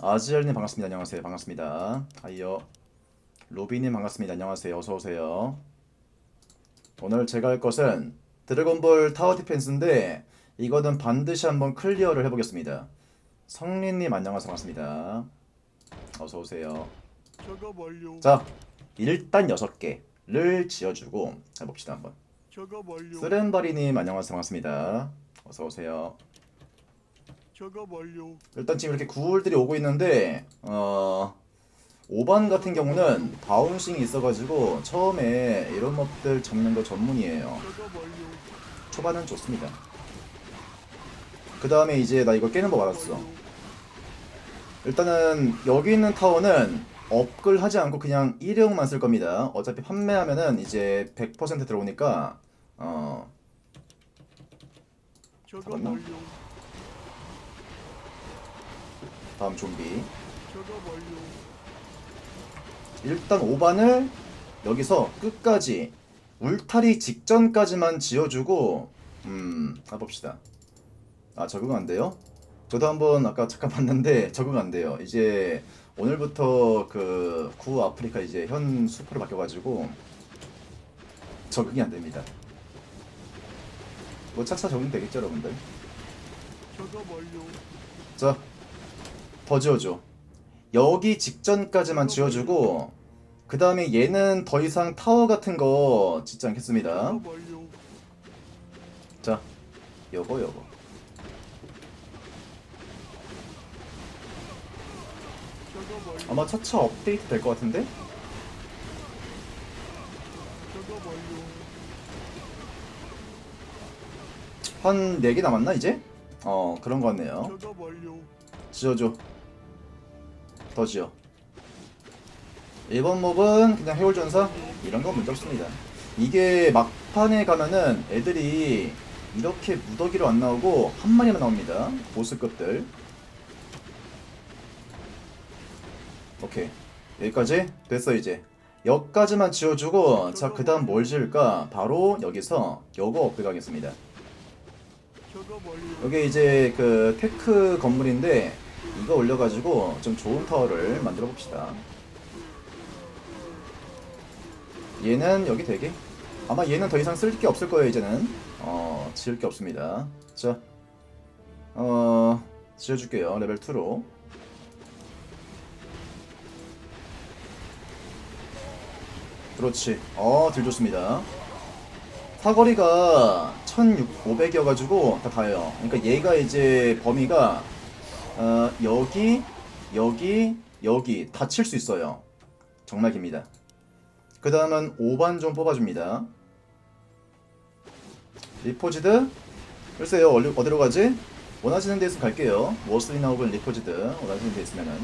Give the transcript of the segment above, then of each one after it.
아지엘님 반갑습니다. 안녕하세요. 반갑습니다. 아이요. 로비님 반갑습니다. 안녕하세요. 어서 오세요. 오늘 제가 할 것은 드래곤볼 타워 디펜스인데 이거는 반드시 한번 클리어를 해보겠습니다. 성린님 안녕하세요. 반갑습니다. 어서 오세요. 작업 완료. 자, 일단 6개를 지어주고 해봅시다 한번. 쓰렌바리님 안녕하세요. 반갑습니다. 어서 오세요. 작업 완료. 일단 지금 이렇게 구울들이 오고 있는데 어 5반 같은 경우는 바운싱이 있어가지고 처음에 이런 몹들 잡는 거 전문이에요. 초반은 좋습니다. 그 다음에 이제 나 이거 깨는 법 알았어. 일단은 여기 있는 타워는 업글 하지 않고 그냥 일회용만 쓸 겁니다. 어차피 판매하면은 이제 100% 들어오니까 어 잡았나? 다음 좀비. 일단 5반을 여기서 끝까지 울타리 직전까지만 지어주고 음 가봅시다 아 적응 안 돼요? 저도 한번 아까 잠깐 봤는데 적응 안 돼요 이제 오늘부터 그 구 아프리카 이제 현 수포로 바뀌어가지고 적응이 안 됩니다 뭐 차차 적응 되겠죠 여러분들. 자, 더 지어줘. 여기 직전까지만 지어주고 그 다음에 얘는 더 이상 타워 같은 거 짓지 않겠습니다. 자. 작업 완료. 아마 차차 업데이트 될 것 같은데? 한 4개 남았나 이제? 어, 그런 거 같네요. 지어줘. 더 지어. 1번 몹은 그냥 해골전사? 이런 건 문제 없습니다. 이게 막판에 가면은 애들이 이렇게 무더기로 안 나오고 한 마리만 나옵니다. 보스급들. 오케이. 여기까지 됐어 이제. 여기까지만 지어주고 자 그 다음 뭘 지을까? 바로 여기서 가겠습니다. 작업 완료. 여기 이제 그 테크 건물인데 이거 올려가지고 좀 좋은 타워를 만들어 봅시다. 얘는 여기 되게 아마 얘는 더 이상 쓸 게 없을 거예요 이제는 어 지을 게 없습니다. 자, 어 지어줄게요 레벨 2로. 그렇지. 어, 들 좋습니다. 사거리가 1600이어가지고 다 닿아요. 그러니까 얘가 이제 범위가 어, 여기, 여기, 여기 다 칠 수 있어요. 정말 깁니다. 그 다음은 5반 좀 뽑아줍니다. 리포지드? 글쎄요, 어디, 어디로 가지? 원하시는 데서 갈게요. 워슬리나 혹은 리포지드 원하시는 데 있으면은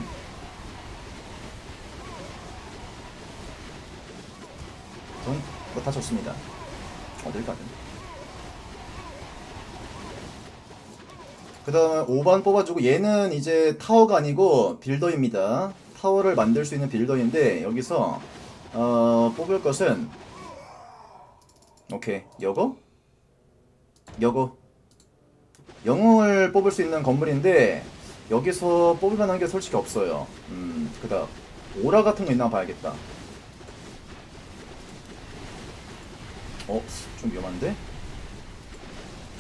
전 뭐다 좋습니다. 어딜 가든. 그 다음에 5번 뽑아주고 얘는 이제 타워가 아니고 빌더입니다. 타워를 만들 수 있는 빌더인데 여기서 어, 뽑을 것은 오케이 여거? 여거 영웅을 뽑을 수 있는 건물인데 여기서 뽑을 만한 게 솔직히 없어요. 음, 그 다음 오라 같은 거 있나 봐야겠다. 어, 좀 위험한데?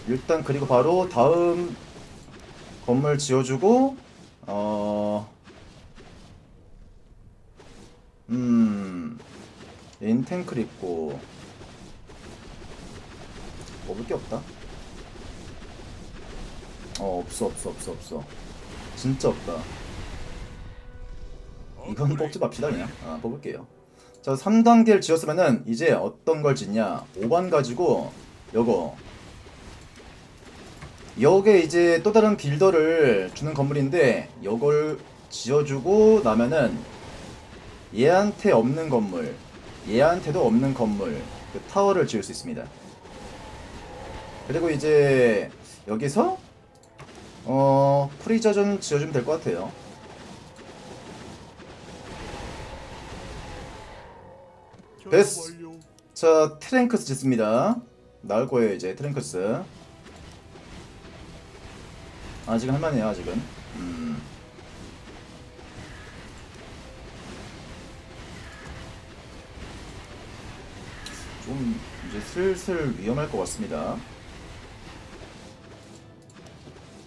일단 그리고 바로 다음 건물 지어주고 어, 음, 인탱클 있고 먹을 게 없다. 어, 없어, 없어, 없어, 없어. 진짜 없다. 이건 뽑지 맙시다 그냥. 아, 뽑을게요. 자, 3단계를 지었으면은 이제 어떤 걸 짓냐? 5반 가지고 요거 요게 이제 또 다른 빌더를 주는 건물인데 요걸 지어주고 나면은 얘한테 없는 건물 얘한테도 없는 건물 그 타워를 지을 수 있습니다. 그리고 이제 여기서 어 프리저 좀 지어주면 될 것 같아요. 됐어. 자, 트랭크스 짓습니다. 나올 거예요, 이제 트랭크스. 아직 할만해요 아직은. 음. 좀 이제 슬슬 위험할 것 같습니다.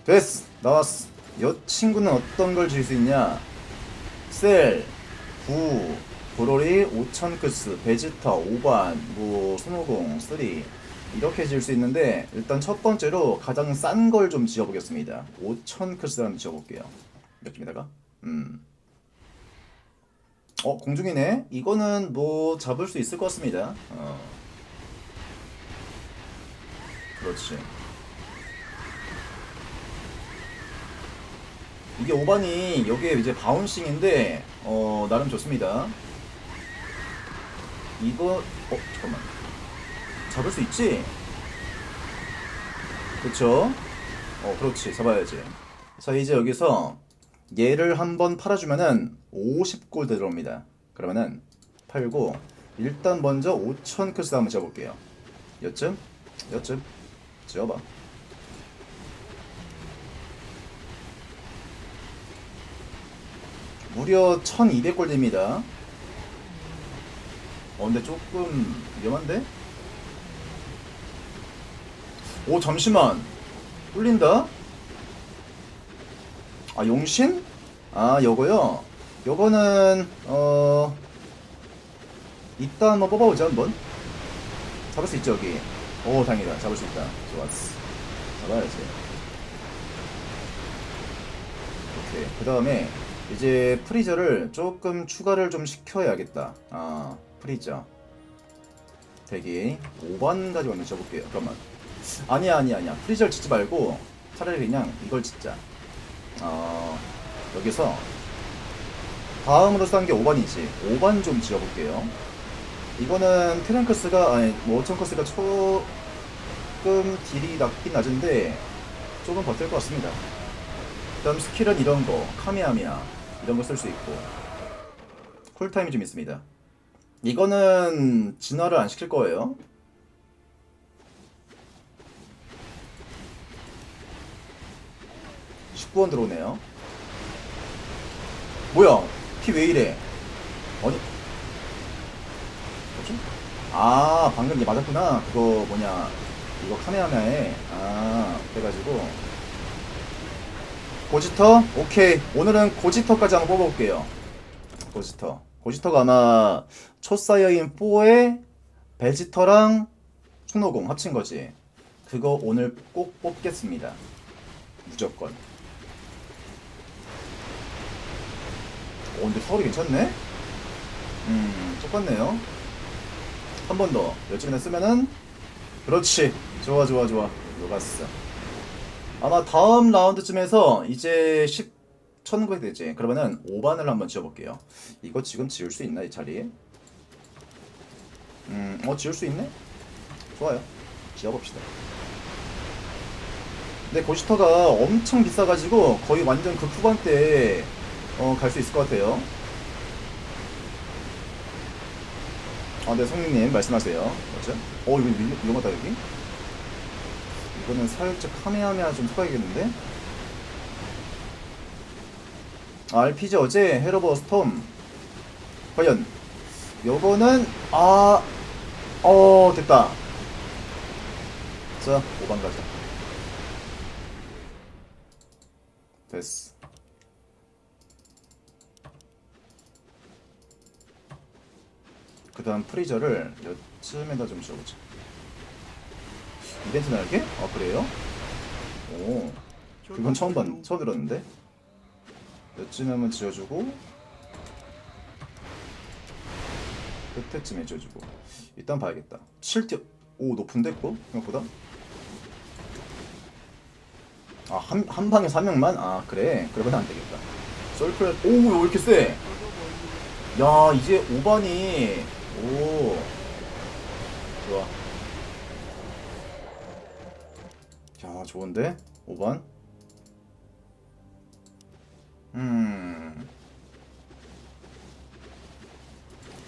됐어 나왔어 여 친구는 어떤 걸 지을 수 있냐? 셀, 구, 브로리, 5천 크스, 베지터, 오반, 뭐, 손오공, 쓰리. 이렇게 지을 수 있는데 일단 첫 번째로 가장 싼 걸 좀 지어보겠습니다. 오천크스 한번 지어볼게요. 이렇게다가 음. 어 공중이네. 이거는 뭐 잡을 수 있을 것 같습니다. 어. 그렇지. 이게 오반이 여기에 이제 바운싱인데 어 나름 좋습니다. 이거 어 잠깐만 잡을 수 있지? 그쵸? 어 그렇지 잡아야지. 자 이제 여기서 얘를 한번 팔아주면은 50골 들어옵니다. 그러면은 팔고 일단 먼저 5천 크스 한번 잡볼게요. 여쯤? 여쯤? 지어봐. 무려 1200골 됩니다. 어, 근데 조금 위험한데? 오, 잠시만. 뚫린다? 아, 용신? 아, 요거요? 요거는, 어, 이따 한번 뽑아보자, 한번. 잡을 수 있죠, 여기. 오, 다행이다. 잡을 수 있다. 좋았어. 잡아야지. 오케이. 그 다음에, 이제 프리저를 조금 추가를 좀 시켜야겠다. 아, 프리저. 대기 5번 가지고 한번 쳐볼게요. 잠깐만. 아니야, 아니야, 아니야. 프리저를 짓지 말고 차라리 그냥 이걸 짓자. 어, 여기서 다음으로 싼게 5번이지. 5번 좀 지어볼게요. 이거는 트랭크스가, 아니, 뭐, 오천커스가 조금 딜이 낮긴 낮은데 조금 버틸 것 같습니다. 그다음 스킬은 이런 거 카미아미아 이런 거 쓸 수 있고 쿨타임이 좀 있습니다. 이거는 진화를 안 시킬 거예요. (19원) 들어오네요 뭐야 피 왜 이래 어디 뭐지 아 방금 얘 맞았구나 그거 뭐냐 이거 카메하메에 아 그래가지고 고지터? 오케이. 오늘은 고지터까지 한번 뽑아볼게요. 고지터. 고지터가 아마 초사이어인 4에 베지터랑 손오공 합친 거지. 그거 오늘 꼭 뽑겠습니다. 무조건. 오, 근데 서울이 괜찮네? 음, 똑같네요. 한 번 더. 열심히 쓰면은, 그렇지. 좋아, 좋아, 좋아. 녹았어. 아마 다음 라운드쯤에서 이제 10, 1900 되지. 그러면은 5반을 한번 지어볼게요. 이거 지금 지을 수 있나, 이 자리에? 음, 어, 지을 수 있네? 좋아요. 지어봅시다. 근데 고시터가 엄청 비싸가지고 거의 완전 그 후반대에 어, 갈 수 있을 것 같아요. 아, 네, 성민님 말씀하세요. 맞죠? 어, 이거 위- 위험하다, 여기. 이거는 살짝 카메하메하 좀 써야겠는데? 아, RPG 어제 헤러버 스톰 과연 요거는 아... 어 됐다 자 5번 가자 됐어 그 다음 프리저를 여쯤에다 좀 지어보자 이벤트 날게? 아 그래요? 오 그건 처음 봤 처음 들었는데 몇쯤 하면 지어주고 끝에쯤에 지어주고 일단 봐야겠다 7티 오 높은데 그거? 생각보다 아 한 한 방에 3명만? 아 그래 그러면 안 되겠다 썰클 오 왜 이렇게 세? 야 이제 5반이 오. 좋아. 야 좋은데? 5번. 음.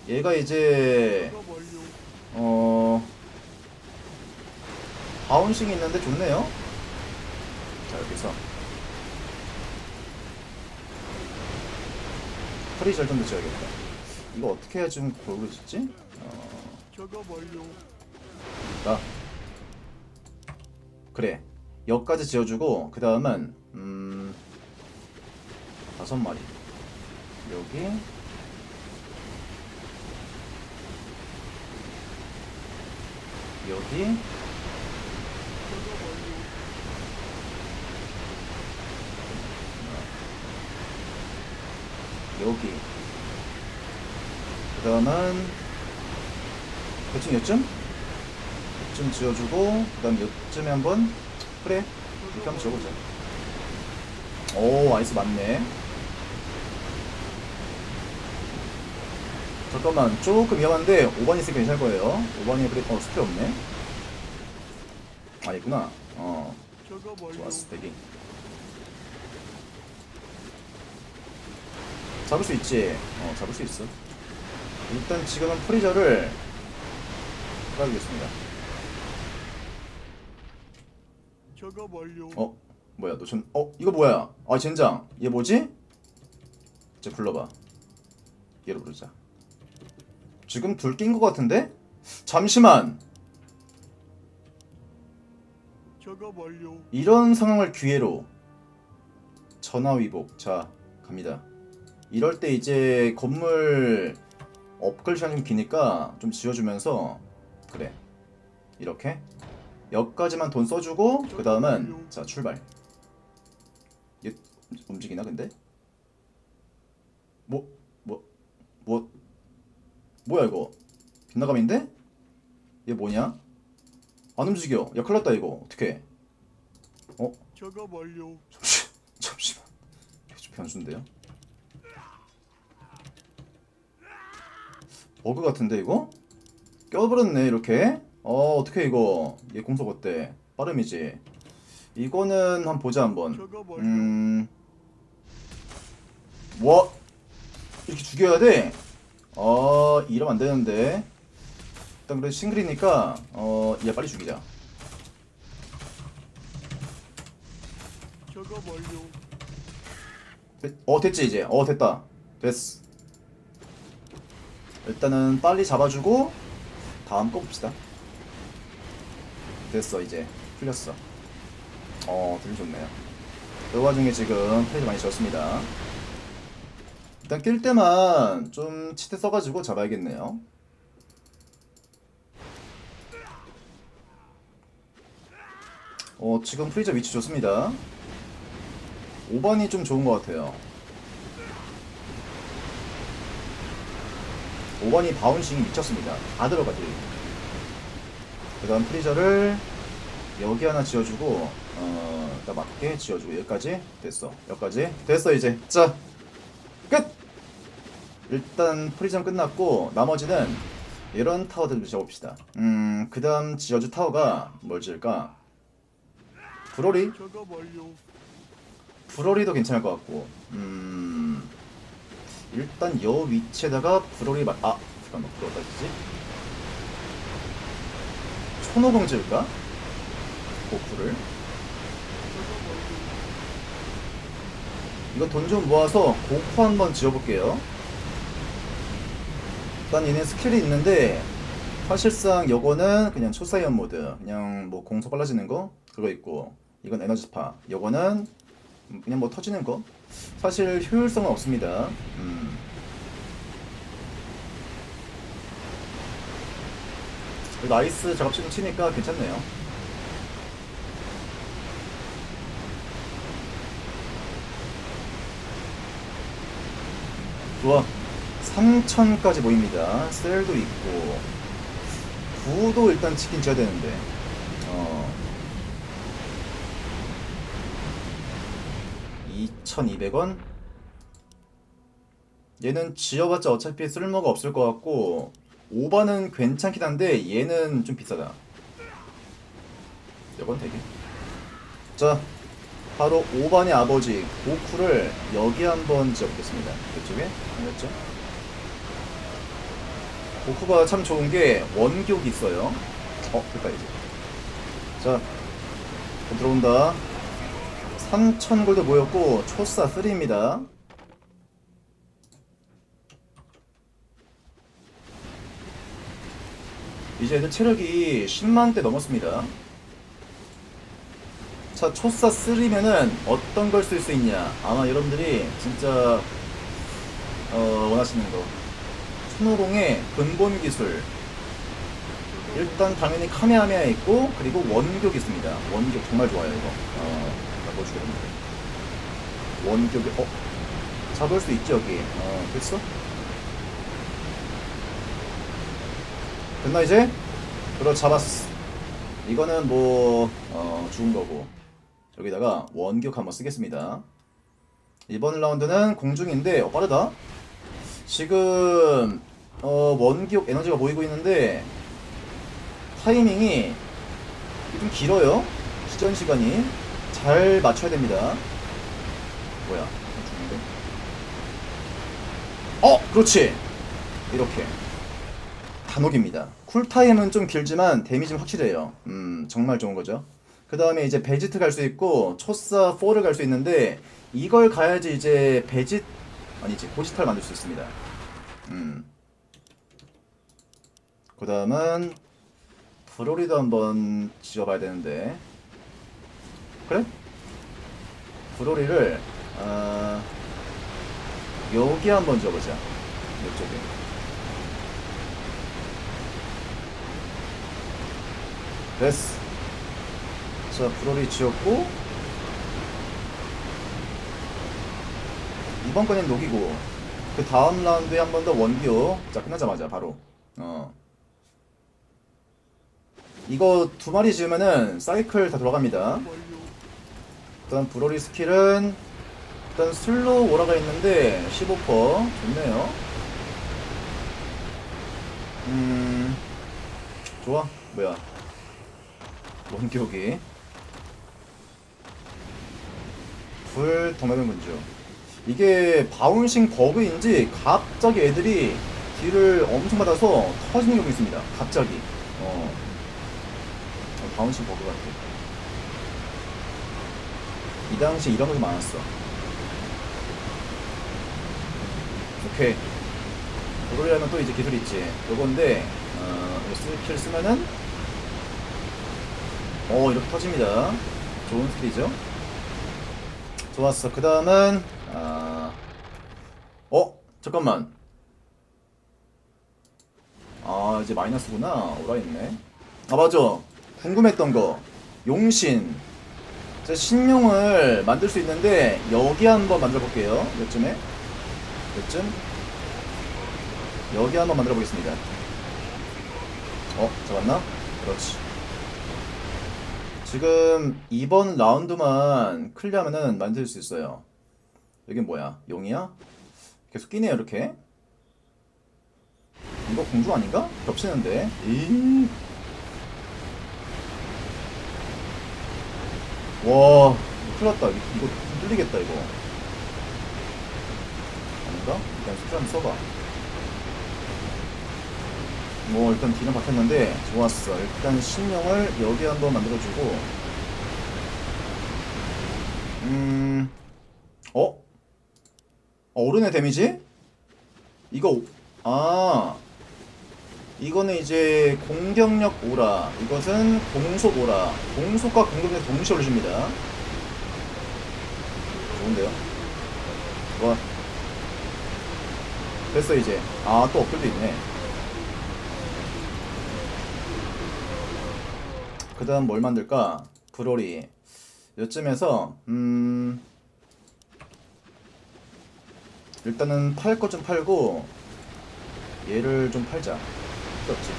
얘가 이제. 어 바운싱이 있는데 좋네요. 자 여기서. 프리절 좀더 지어야겠다 이거 어떻게 해야 좀 골고루 짓지? 어. 나 그래 여기까지 지어주고 그 다음은 음 다섯 마리 여기 여기. 여기 그 다음은 대충 요쯤? 요쯤 지어주고 그 다음 요쯤에 한번 그래 이렇게 한번 지어보자. 오 아이스 맞네. 잠깐만 조금 위험한데 5번 있으니까 괜찮을 거예요. 5번이 그래 어 스킬 없네. 아 있구나. 어. 좋았어 대기 잡을 수 있지? 어 잡을 수 있어 일단 지금은 프리저를 깔아주겠습니다. 어? 뭐야 너전 어 이거 뭐야? 아 젠장. 얘 뭐지? 이제 불러봐. 얘로 부르자. 지금 둘낀거 같은데? 잠시만. 이런 상황을 기회로 전화 위복. 자 갑니다. 이럴 때 이제 건물 업글 시간이 좀 기니까 좀 지어주면서 그래. 이렇게 여기까지만 돈 써주고 그 다음은 자 출발. 얘 움직이나 근데? 뭐 뭐 뭐 뭐야 이거? 빗나감인데? 얘 뭐냐? 안 움직여. 야 큰일 났다 이거. 작업 완료. 잠시, 잠시만. 좀 변수인데요? 버그 같은데 이거? 껴버렸네 이렇게? 어 어떻게 이거? 얘 공속 어때? 빠름이지? 이거는 한번 보자 한번. 음, 뭐 이렇게 죽여야 돼? 어 이러면 안 되는데. 일단 그래 싱글이니까 어얘 빨리 죽이자. 어 됐지 이제 어 됐다 됐어 일단은 빨리 잡아주고 다음 거 봅시다. 됐어 이제. 풀렸어. 어 들이 좋네요. 그 와중에 지금 페이지 많이 졌습니다. 일단 낄 때만 좀 치트 써가지고 잡아야겠네요. 어 지금 프리저 위치 좋습니다. 5번이 좀 좋은 것 같아요. 5번이 바운싱이 미쳤습니다. 다 들어가지. 그 다음 프리저를 여기 하나 지어주고, 어, 딱 맞게 지어주고, 여기까지 됐어. 여기까지 됐어, 이제. 자, 끝! 일단 프리전 끝났고, 나머지는 이런 타워들 지어봅시다. 음, 그 다음 지어줄 타워가 뭘 지을까? 브로리? 브로리도 괜찮을 것 같고 음 일단 여 위치에다가 브로리 마... 아 잠깐만 브로리 어디지? 천호공 지을까? 고프를. 이거 돈 좀 모아서 고프 한번 지어볼게요 일단 얘네 스킬이 있는데 사실상 요거는 그냥 초사이언 모드 그냥 뭐 공속 빨라지는 거 그거 있고 이건 에너지파 요거는 그냥 뭐 터지는 거 사실 효율성은 없습니다. 음. 그래도 아이스 작업실좀 치니까 괜찮네요. 좋아. 3천까지 모입니다. 셀도 있고. 구도 일단 치킨 줘야 되는데 어 2,200원? 얘는 지어봤자 어차피 쓸모가 없을 것 같고 5번은 괜찮긴 한데 얘는 좀 비싸다. 이건 되게. 자 바로 5번의 아버지 고쿠를 여기 한번 지어보겠습니다. 그쪽에 알렸죠? 고쿠가 참 좋은 게 원격이 있어요. 어 이제. 자 들어온다 3,000 골드 모였고 초사 3입니다. 이제 애들 체력이 10만대 넘었습니다. 자, 초사 3면은 어떤 걸 쓸 수 있냐? 아마 여러분들이 진짜 어, 원하시는 거. 손오공의 근본 기술. 일단 당연히 카메하메아 있고 그리고 원격 있습니다. 원격 정말 좋아요 이거. 어, 보여주겠는데. 원격이 어 잡을 수 있지 여기. 어 됐어? 됐나 이제? 그럼 잡았어. 이거는 뭐 어, 죽은 거고 여기다가 원격 한번 쓰겠습니다. 이번 라운드는 공중인데 어, 빠르다. 지금 어, 원기옥 에너지가 보이고 있는데 타이밍이 좀 길어요. 시전 시간이 잘 맞춰야 됩니다. 뭐야? 어, 그렇지. 이렇게 단옥입니다. 쿨타임은 좀 길지만 데미지는 확실해요. 음, 정말 좋은 거죠. 그 다음에 이제 베지트 갈 수 있고 초사 4를 갈 수 있는데 이걸 가야지 이제 베짓 아니지 고지탈 만들 수 있습니다. 음. 그 다음은 브로리도 한번 지어봐야 되는데 그래? 브로리를 아 여기 한번 지어보자. 이쪽에. 됐어. 자 브로리 지었고. 이번 건엔 녹이고. 그 다음 라운드에 한 번 더 원기호. 자 끝나자마자 바로. 어. 이거 두 마리 지으면은 사이클 다 돌아갑니다. 일단 브로리 스킬은 일단 슬로우 오라가 있는데 15% 좋네요. 음 좋아. 뭐야. 원기호기 불 덤에는 군주 이게 바운싱 버그인지 갑자기 애들이 딜을 엄청 받아서 터지는 경우 있습니다. 갑자기. 어 어, 바운싱 버그 같아 이 당시 이런 게 많았어. 오케이. 그러려면 또 이제 기술 있지. 요건데, 어, 이 스킬 쓰면은, 어, 이렇게 터집니다. 좋은 스킬이죠. 좋았어. 그 다음은, 아, 어, 잠깐만. 아, 이제 마이너스구나. 오라 있네. 아, 맞아. 궁금했던 거. 용신. 자, 신용을 만들 수 있는데 여기 한번 만들어 볼게요. 몇쯤에? 몇쯤? 여기 한번 만들어 보겠습니다. 어, 잡았나? 그렇지. 지금 이번 라운드만 클리어하면은 만들 수 있어요. 여긴 뭐야? 용이야? 계속 끼네요, 이렇게. 이거 공주 아닌가? 겹치는데. 이 와, 큰일 났다. 이- 이거 뚫리겠다, 이거. 아닌가? 일단 스킬 한번 써봐. 뭐, 일단 뒤는 박혔는데, 좋았어. 일단 신명을 여기 한번 만들어주고, 음, 어? 어, 오르네 데미지? 이거, 아, 이거는 이제 공격력 오라. 이것은 공속 오라. 공속과 공격력 동시에 올려줍니다. 좋은데요? 와 됐어 이제. 아 또 업글도 있네. 그 다음 뭘 만들까? 브로리. 요쯤에서 음 일단은 팔 것 좀 팔고 얘를 좀 팔자 없지.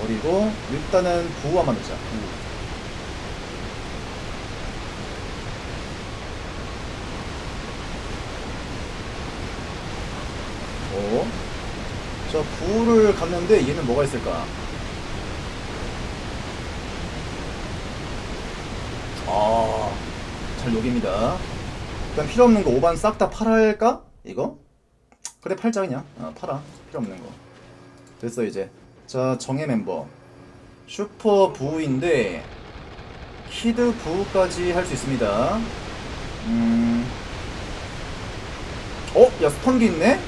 버리고 일단은 부와 만들자. 부. 오. 자 부를 갔는데 얘는 뭐가 있을까? 아, 잘 녹입니다. 일단 필요 없는 거 5반 싹 다 팔할까? 이거? 그래 팔자 그냥. 어, 팔아. 필요 없는 거. 됐어 이제 자 정예 멤버 슈퍼 부인데 키드 부까지 할 수 있습니다 음... 어? 야 스턴기 있네?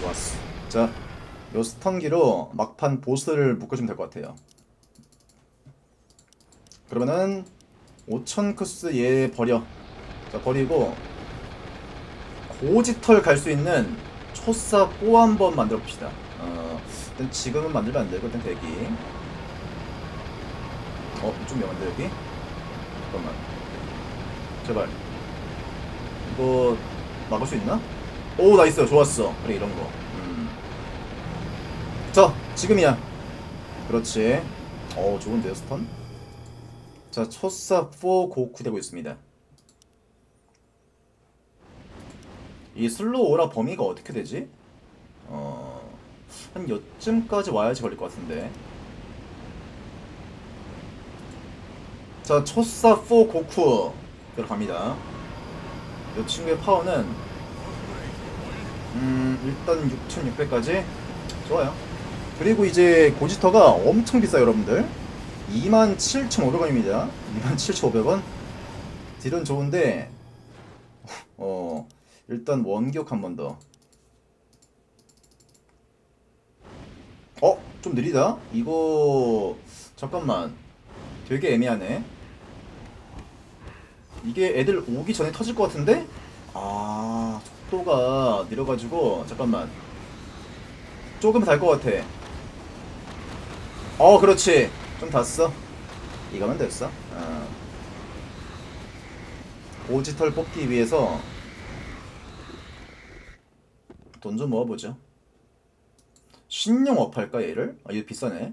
좋았어 자 요 스턴기로 막판 보스를 묶어주면 될 것 같아요. 그러면은 5천 크스 얘 버려. 자 버리고 고지털 갈 수 있는 초사 꼬 한번 만들어 봅시다. 어, 일단 지금은 만들면 안 되고 일단 대기. 어, 좀 영한데 여기? 잠깐만. 제발. 이거 막을 수 있나? 오, 나이스. 좋았어. 그래, 이런 거. 음. 자, 지금이야. 그렇지. 어, 좋은데요, 스턴? 자, 초사 4 고쿠 되고 있습니다. 이 슬로우 오라 범위가 어떻게 되지? 어, 한 요쯤까지 와야지 걸릴 것 같은데. 자, 초사 4 고쿠 들어갑니다. 이 친구의 파워는 음, 일단 6,600까지 좋아요. 그리고 이제 고지터가 엄청 비싸요, 여러분들. 27,500원입니다. 27,500원. 딜은 좋은데 어, 일단 원격 한 번 더. 어, 좀 느리다. 이거 잠깐만. 되게 애매하네. 이게 애들 오기 전에 터질 것 같은데? 아, 속도가 느려가지고 잠깐만. 조금 달 것 같아. 어, 그렇지. 좀 닿았어. 이거면 됐어. 어. 오지털 뽑기 위해서 돈 좀 모아보죠. 신용 업 할까 얘를? 아, 이거 비싸네.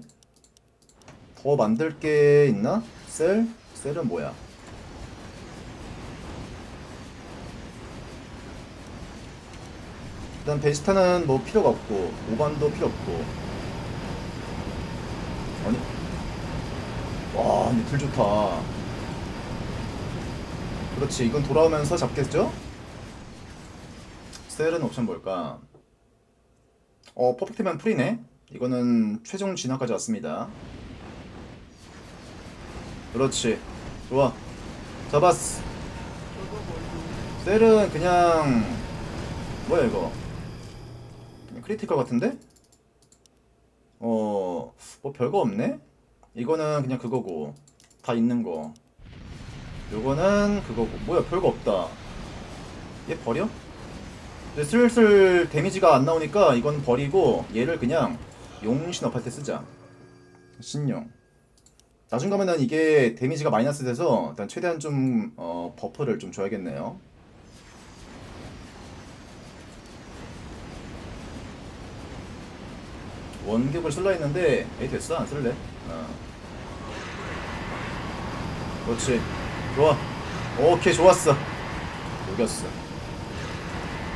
더 만들 게 있나? 셀? 셀은 뭐야? 일단 베지타는 뭐 필요가 없고 오반도 필요 없고 아니 와 근데 들 좋다 그렇지 이건 돌아오면서 잡겠죠? 셀은 옵션 뭘까? 어 퍼펙트면 풀이네. 이거는 최종 진화까지 왔습니다. 그렇지. 좋아. 잡았어. 셀은 그냥 뭐야 이거? 그냥 크리티컬 같은데? 어, 뭐 별거 없네? 이거는 그냥 그거고. 다 있는 거. 요거는 그거고. 뭐야 별거 없다. 얘 버려? 슬슬 데미지가 안 나오니까 이건 버리고 얘를 그냥 용신 업 할때 쓰자. 신용. 나중 가면은 이게 데미지가 마이너스 돼서 일단 최대한 좀 어, 버프를 좀 줘야겠네요. 원격을 쓸라 했는데 에이 됐어. 안 쓸래? 어. 그렇지. 좋아. 오케이 좋았어. 녹였어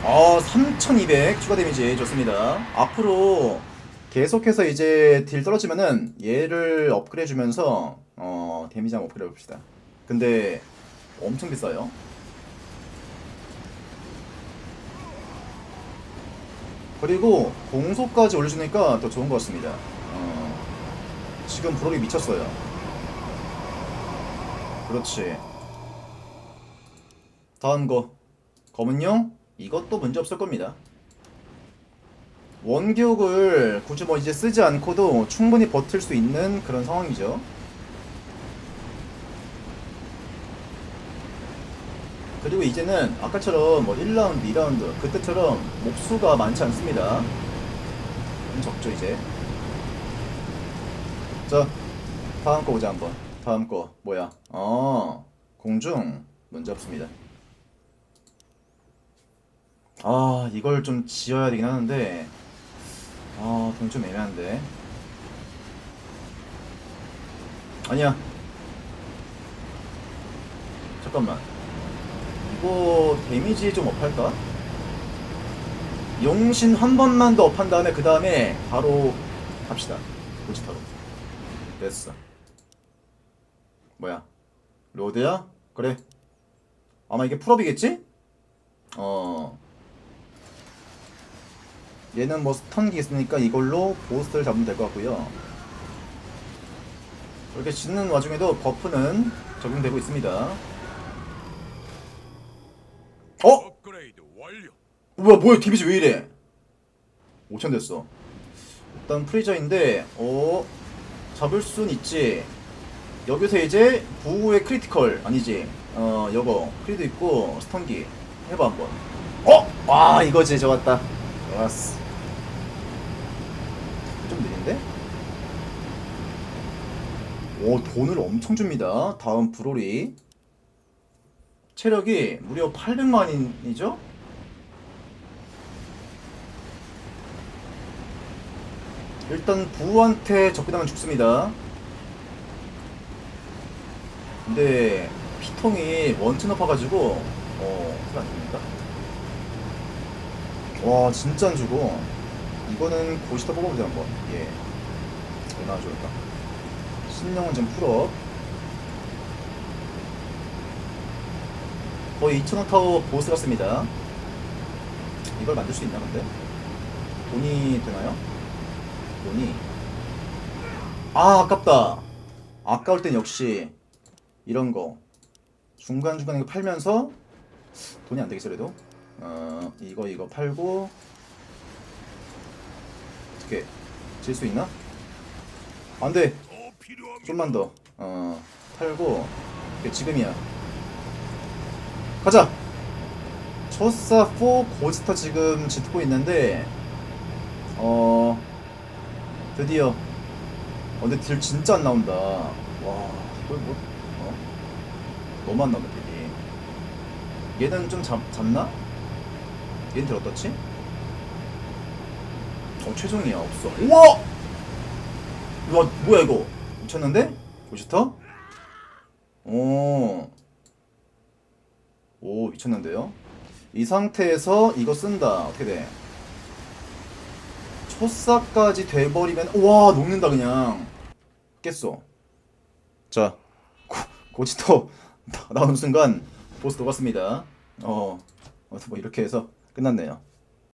아3200 추가 데미지 좋습니다 앞으로 계속해서 이제 딜 떨어지면은 얘를 업그레이드 주면서 어 데미지 한번 업그레이드 봅시다 근데 엄청 비싸요 그리고 공속까지 올려주니까 더 좋은 것 같습니다. 어, 지금 브롤이 미쳤어요. 그렇지. 다음 거. 검은용? 이것도 문제 없을 겁니다. 원기옥을 굳이 뭐 이제 쓰지 않고도 충분히 버틸 수 있는 그런 상황이죠. 그리고 이제는 아까처럼 뭐 1라운드, 2라운드 그때처럼 몹수가 많지 않습니다. 좀 적죠 이제. 자, 다음 거 보자 한번. 다음 거 뭐야? 어, 공중 문제 없습니다. 아, 이걸 좀 지어야 되긴 하는데, 아, 돈좀 애매한데. 아니야. 잠깐만. 이거 데미지 좀 업할까? 용신 한 번만 더 업한 다음에 그 다음에 바로 갑시다. 고지타로. 됐어. 뭐야? 로드야? 그래. 아마 이게 풀업이겠지? 어. 얘는 뭐 스턴기 있으니까 이걸로 보스를 잡으면 될 것 같고요. 이렇게 짓는 와중에도 버프는 적용되고 있습니다. 어? 뭐야 뭐야 데미지 왜 이래? 5천 됐어. 일단 프리저인데 어 잡을 순 있지. 여기서 이제 부의 크리티컬 아니지? 어 여거. 크리도 있고 스턴기. 해봐 한번. 어! 와 이거지. 좋았다. 좋았어 좀 느린데? 오 돈을 엄청 줍니다 다음 브로리 체력이 무려 800만이죠? 일단 부한테 접근하면 죽습니다. 근데 피통이 원천 아파가지고 어 그게 안 됩니까? 와 진짜 안 주고 이거는 고시타 뽑아보자 한번. 예. 얼마나 좋을까? 신령은 좀 풀업 거의 2,000원 타워 보스 같습니다. 이걸 만들 수 있나 근데? 돈이 되나요? 돈이? 아 아깝다. 아까울 땐 역시 이런 거. 중간중간에 팔면서 돈이 안 되겠어 그래도? 어 이거 이거 팔고 어떻게 질 수 있나? 안돼 더 필요합니다. 좀만 더어 오케이, 지금이야 가자 초사 4 고스터 지금 짓고 있는데 어 드디어 어 근데 딜 진짜 안 나온다 와 이걸 뭐 어? 너무 안 나온다 딜이 얘는 좀 잡, 잡나? 얘는 딜 어떻지? 어 최종이야 없어 우와 와 뭐야 이거 미쳤는데? 고시터? 오. 오 미쳤는데요? 이 상태에서 이거 쓴다 어떻게 돼? 초사까지 돼버리면 와 녹는다 그냥 깼어 자 고, 고치터 나- 나온 순간 보스 녹았습니다 어, 어, 뭐 이렇게 해서 끝났네요